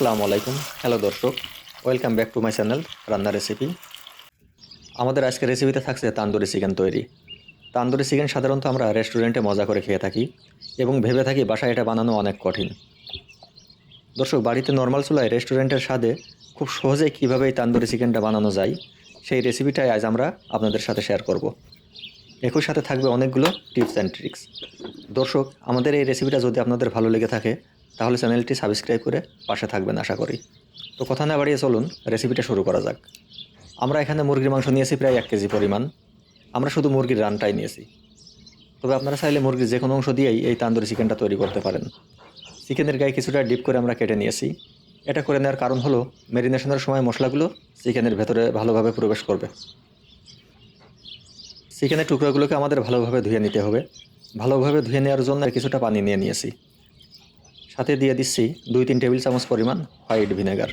আসসালামু আলাইকুম। হ্যালো দর্শক, welcome back to my channel রান্না রেসিপি। আমাদের আজকের রেসিপিতে থাকছে তান্দুরি চিকেন তৈরি। তান্দুরি চিকেন সাধারণত আমরা রেস্টুরেন্টে মজা করে খেয়ে থাকি এবং ভেবে থাকি বাসায় এটা বানানো অনেক কঠিন। দর্শক, বাড়িতে নর্মাল চুলায় রেস্টুরেন্টের স্বাদে খুব সহজেই কীভাবে এই তান্দুরি চিকেনটা বানানো যায় সেই রেসিপিটাই আজ আমরা আপনাদের সাথে শেয়ার করব। একই সাথে থাকবে অনেকগুলো টিপস অ্যান্ড ট্রিক্স দর্শক, আমাদের এই রেসিপিটা যদি আপনাদের ভালো লেগে থাকে তাহলে চ্যানেলটি সাবস্ক্রাইব করে পাশে থাকবেন আশা করি। তো কথা না বাড়িয়ে চলুন রেসিপিটা শুরু করা যাক। আমরা এখানে মুরগির মাংস নিয়েছি প্রায় এক কেজি পরিমাণ। আমরা শুধু মুরগির রানটাই নিয়েছি। তবে আপনারা চাইলে মুরগির যে কোনো অংশ দিয়েই এই তান্দুরি চিকেনটা তৈরি করতে পারেন। চিকেনের গায়ে কিছুটা ডিপ করে আমরা কেটে নিয়েছি। এটা করে নেওয়ার কারণ হলো ম্যারিনেশনের সময় মশলাগুলো চিকেনের ভেতরে ভালোভাবে প্রবেশ করবে। চিকেনের টুকরোগুলোকে আমাদের ভালোভাবে ধুয়ে নিতে হবে। ভালোভাবে ধুয়ে নেওয়ার জন্য কিছুটা পানি নিয়ে নিয়েছি। সাথে দিয়ে দিচ্ছি দুই, তিন টেবিল চামচ পরিমাণ হোয়াইট ভিনেগার।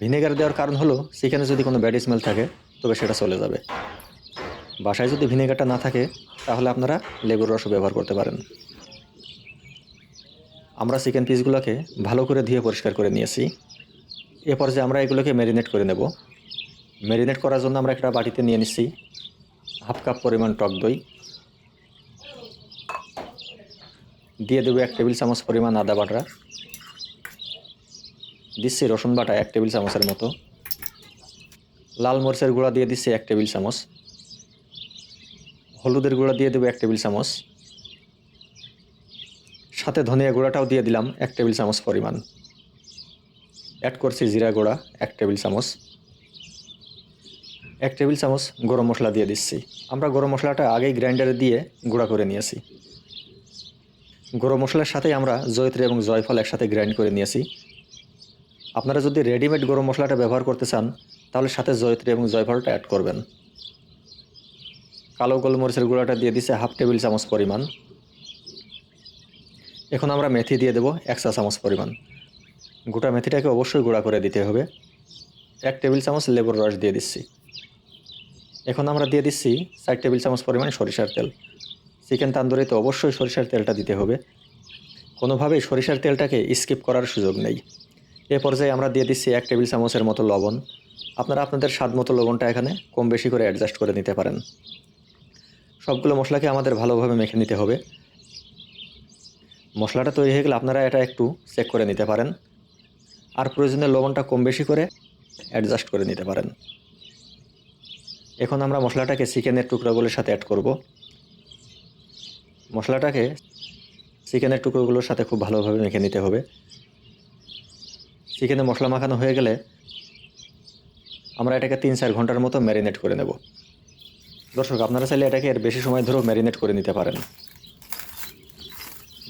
ভিনেগার দেওয়ার কারণ হলো চিকেনে যদি কোনো ব্যাড স্মেল থাকে, তবে সেটা চলে যাবে। বাসায় যদি ভিনেগারটা না থাকে, তাহলে আপনারা লেবুর রসও ব্যবহার করতে পারেন। আমরা চিকেন পিসগুলোকে ভালো করে ধুয়ে পরিষ্কার করে নিয়েছি। এ পর্যায়ে আমরা এগুলোকে ম্যারিনেট করে নেব। ম্যারিনেট করার জন্য আমরা একটা বাটিতে নিয়ে নিচ্ছি হাফ কাপ পরিমাণ টক দই। দিয়ে দেবো এক টেবিল চামচ পরিমাণ আদা বাটা। দিচ্ছি রসুন বাটা এক টেবিল চামচের মতো। লাল মরিচের গুঁড়া দিয়ে দিচ্ছি এক টেবিল চামচ। হলুদের গুঁড়া দিয়ে দেবো এক টেবিল চামচ। সাথে ধনিয়া গুঁড়াটাও দিয়ে দিলাম এক টেবিল চামচ পরিমাণ। অ্যাড করছি জিরা গুঁড়া এক টেবিল চামচ। এক টেবিল চামচ গরম মশলা দিয়ে দিচ্ছি। আমরা গরম মশলাটা আগেই গ্রাইন্ডারে দিয়ে গুঁড়া করে নিয়েছি। গরম মশলার সাথে আমরা জয়ত্রী এবং জয়ফল একসাথে গ্রাইন্ড করে নিয়েছি। আপনারা যদি রেডিমেড গরম মশলাটা ব্যবহার করতে চান, তাহলে সাথে জয়ত্রী এবং জয়ফলটা অ্যাড করবেন। কালো গোলমরিচের গুঁড়াটা দিয়ে দিছে হাফ টেবিল চামচ পরিমাণ। এখন আমরা মেথি দিয়ে দেবো এক চা চামচ পরিমাণ। গোটা মেথিটাকে অবশ্যই গুঁড়া করে দিতে হবে। এক টেবিল চামচ লেবুর রস দিয়ে দিচ্ছি। এখন আমরা দিয়ে দিচ্ছি চার টেবিল চামচ পরিমাণ সরিষার তেল। চিকেন তান্দুরিতে অবশ্যই সরিষার তেলটা দিতে হবে। কোনোভাবেই সরিষার তেলটাকে স্কিপ করার সুযোগ নেই। এ পর্যায়ে আমরা দিয়ে দিচ্ছি এক টেবিল চামচের মতো লবণ। আপনারা আপনাদের স্বাদ মতো লবণটা এখানে কম বেশি করে অ্যাডজাস্ট করে নিতে পারেন। সবগুলো মশলাকে আমাদের ভালোভাবে মেখে নিতে হবে। মশলাটা তৈরি হয়ে গেলে আপনারা এটা একটু চেক করে নিতে পারেন। আর প্রয়োজনে লবণটা কম বেশি করে অ্যাডজাস্ট করে নিতে পারেন। এখন আমরা মশলাটাকে চিকেনের টুকরোগুলোর সাথে অ্যাড করব। মশলাটাকে চিকেনের টুকরোগুলোর সাথে খুব ভালোভাবে মেখে নিতে হবে। চিকেনে মশলা মাখানো হয়ে গেলে আমরা এটাকে তিন চার ঘণ্টার মতো ম্যারিনেট করে নেব। দর্শক, আপনারা চাইলে এটাকে এর বেশি সময় ধরেও ম্যারিনেট করে নিতে পারেন।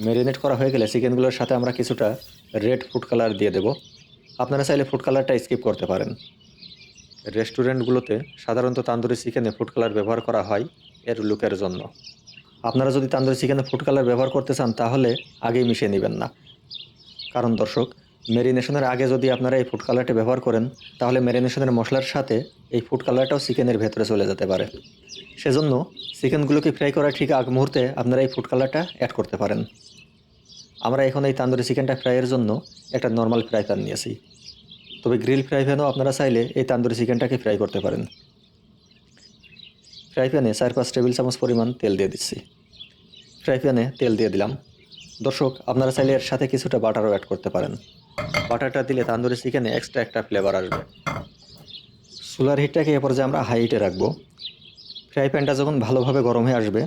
ম্যারিনেট করা হয়ে গেলে চিকেনগুলোর সাথে আমরা কিছুটা রেড ফুড কালার দিয়ে দেব। আপনারা চাইলে ফুড কালারটা স্কিপ করতে পারেন। রেস্টুরেন্টগুলোতে সাধারণত তান্দুরি চিকেনে ফুড কালার ব্যবহার করা হয় এর লুকের জন্য। আপনারা যদি তান্দুরি চিকেনে ফুড কালার ব্যবহার করতে চান, তাহলে আগেই মিশিয়ে নেবেন না। কারণ দর্শক ম্যারিনেশনের আগে যদি আপনারা এই ফুড কালারটা ব্যবহার করেন, তাহলে ম্যারিনেশনের মশলার সাথে এই ফুড কালারটাও চিকেনের ভেতরে চলে যেতে পারে। সেজন্য চিকেনগুলোকে ফ্রাই করার ঠিক আগ মুহূর্তে আপনারা এই ফুড কালারটা অ্যাড করতে পারেন। আমরা এখন এই তান্দুরি চিকেনটা ফ্রাইয়ের জন্য একটা নর্মাল ফ্রাই প্যান নিয়েছি। তবে গ্রিল ফ্রাই প্যানও আপনারা চাইলে এই তান্দুরি চিকেনটাকে ফ্রাই করতে পারেন। ফ্রাই প্যানে চার পাঁচ টেবিল চামচ পরিমাণ তেল দিয়ে দিচ্ছি। ফ্রাই প্যানে তেল দিয়ে দিলাম। দর্শক, আপনারা চাইলে এর সাথে কিছুটা বাটারও অ্যাড করতে পারেন। বাটারটা দিলে তান্দুরি চিকেনে এক্সট্রা একটা ফ্লেভার আসবে। সোলার হিটটাকে এ পর্যায়ে আমরা হাই হিটে রাখব। ফ্রাই প্যানটা যখন ভালোভাবে গরম হয়ে আসবে,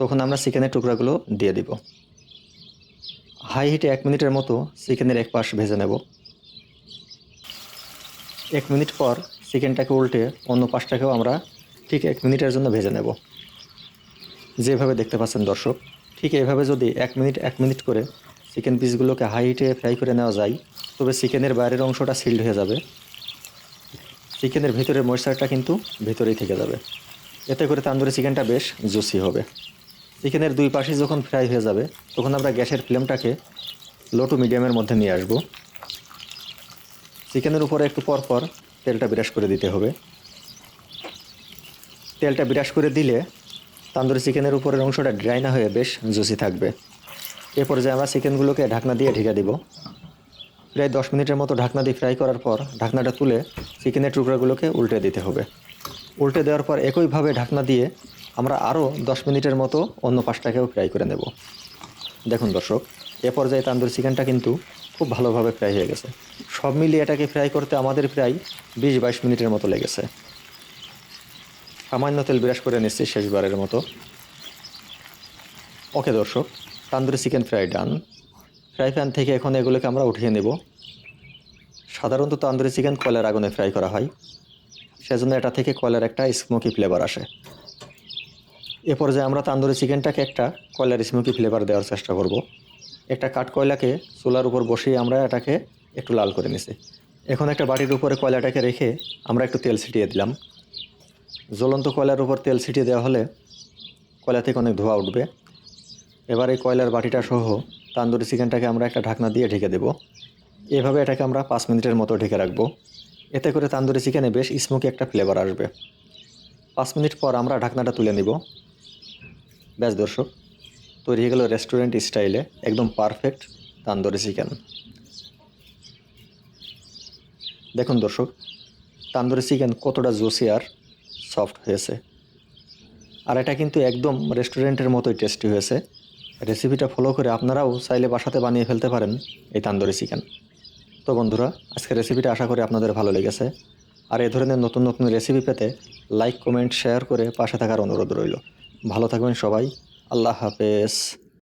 তখন আমরা চিকেনের টুকরাগুলো দিয়ে দিব। হাই হিটে এক মিনিটের মতো চিকেনের এক পাশ ভেজে নেব। এক মিনিট পর চিকেনটাকে উল্টে অন্য পাশটাকেও আমরা ঠিক এক মিনিটের জন্য ভেজে নেব। যেভাবে দেখতে পাচ্ছেন দর্শক, ঠিক এভাবে যদি এক মিনিট এক মিনিট করে চিকেন পিসগুলোকে হাই হিটে ফ্রাই করে নেওয়া যায়, তবে চিকেনের বাইরের অংশটা সিল্ড হয়ে যাবে। চিকেনের ভেতরের ময়েশ্চারটা কিন্তু ভেতরেই থেকে যাবে। এতে করে তান্দুরি চিকেনটা বেশ জুসি হবে। চিকেনের দুই পাশে যখন ফ্রাই হয়ে যাবে, তখন আমরা গ্যাসের ফ্লেমটাকে লো টু মিডিয়ামের মধ্যে নিয়ে আসব। চিকেনের উপরে একটু পর পর তেলটা বিরাস করে দিতে হবে। তেলটা বিরাস করে দিলে তান্দুরি চিকেনের উপরের অংশটা ড্রাই না হয়ে বেশ জুসি থাকবে। এ পর্যায়ে আমরা চিকেনগুলোকে ঢাকনা দিয়ে ঢেকে দিব। প্রায় দশ মিনিটের মতো ঢাকনা দিয়ে ফ্রাই করার পর ঢাকনাটা তুলে চিকেনের টুকরাগুলোকে উল্টে দিতে হবে। উল্টে দেওয়ার পর একইভাবে ঢাকনা দিয়ে আমরা আরও দশ মিনিটের মতো অন্য পাশটাকেও ফ্রাই করে নেব। দেখুন দর্শক, এ পর্যায়ে তান্দুরি চিকেনটা কিন্তু খুব ভালোভাবে ফ্রাই হয়ে গেছে। সব মিলিয়ে এটাকে ফ্রাই করতে আমাদের প্রায় বিশ বাইশ মিনিটের মতো লেগেছে। সামান্য তেল বিরাস করে নিচ্ছি শেষবারের মতো। ওকে দর্শক, tandoori chicken fry done. Fry pan থেকে এখন এগুলোকে আমরা উঠিয়ে নেব। সাধারণত তান্দুরি চিকেন কয়লার আগুনে ফ্রাই করা হয়। সেজন্য এটা থেকে কয়লার একটা স্মোকি ফ্লেভার আসে। এ পর্যায়ে আমরা তান্দুরি চিকেনটাকে একটা কয়লার স্মোকি ফ্লেভার দেওয়ার চেষ্টা করব। একটা কাঠ কয়লাকে চুলার উপর বসিয়ে আমরা এটাকে একটু লাল করে নিছি এখন একটা বাটির উপরে কয়লাটাকে রেখে আমরা একটু তেল ছিটিয়ে দিলাম। জ্বলন্ত কয়লার উপর তেল ছিটিয়ে দেওয়া হলে কয়লা থেকে অনেক ধোঁয়া উঠবে। এবার এই কয়লার বাটিটা সহ তান্দুরি চিকেনটাকে আমরা একটা ঢাকনা দিয়ে ঢেকে দেব। এভাবে এটাকে আমরা পাঁচ মিনিটের মতো ঢেকে রাখব। এতে করে তান্দুরি চিকেনে বেশ স্মোকি একটা ফ্লেভার আসবে। পাঁচ মিনিট পর আমরা ঢাকনাটা তুলে নিব। ব্যাস দর্শক, তৈরি হয়ে গেল রেস্টুরেন্ট স্টাইলে একদম পারফেক্ট তান্দুরি চিকেন। দেখুন দর্শক, তান্দুরি চিকেন কতটা জুসি আর সফট হয়েছে। আর এটা কিন্তু একদম রেস্টুরেন্টের মতোই টেস্টি হয়েছে। রেসিপিটা ফলো করে আপনারাও চাইলে বাসাতে বানিয়ে ফেলতে পারেন এই তান্দুরি চিকেন তো বন্ধুরা, আজকে রেসিপিটা আশা করি আপনাদের ভালো লেগেছে। আর এ ধরনের নতুন নতুন রেসিপি পেতে লাইক কমেন্ট শেয়ার করে পাশে থাকার অনুরোধ রইল। ভালো থাকবেন সবাই। আল্লাহ হাফেজ।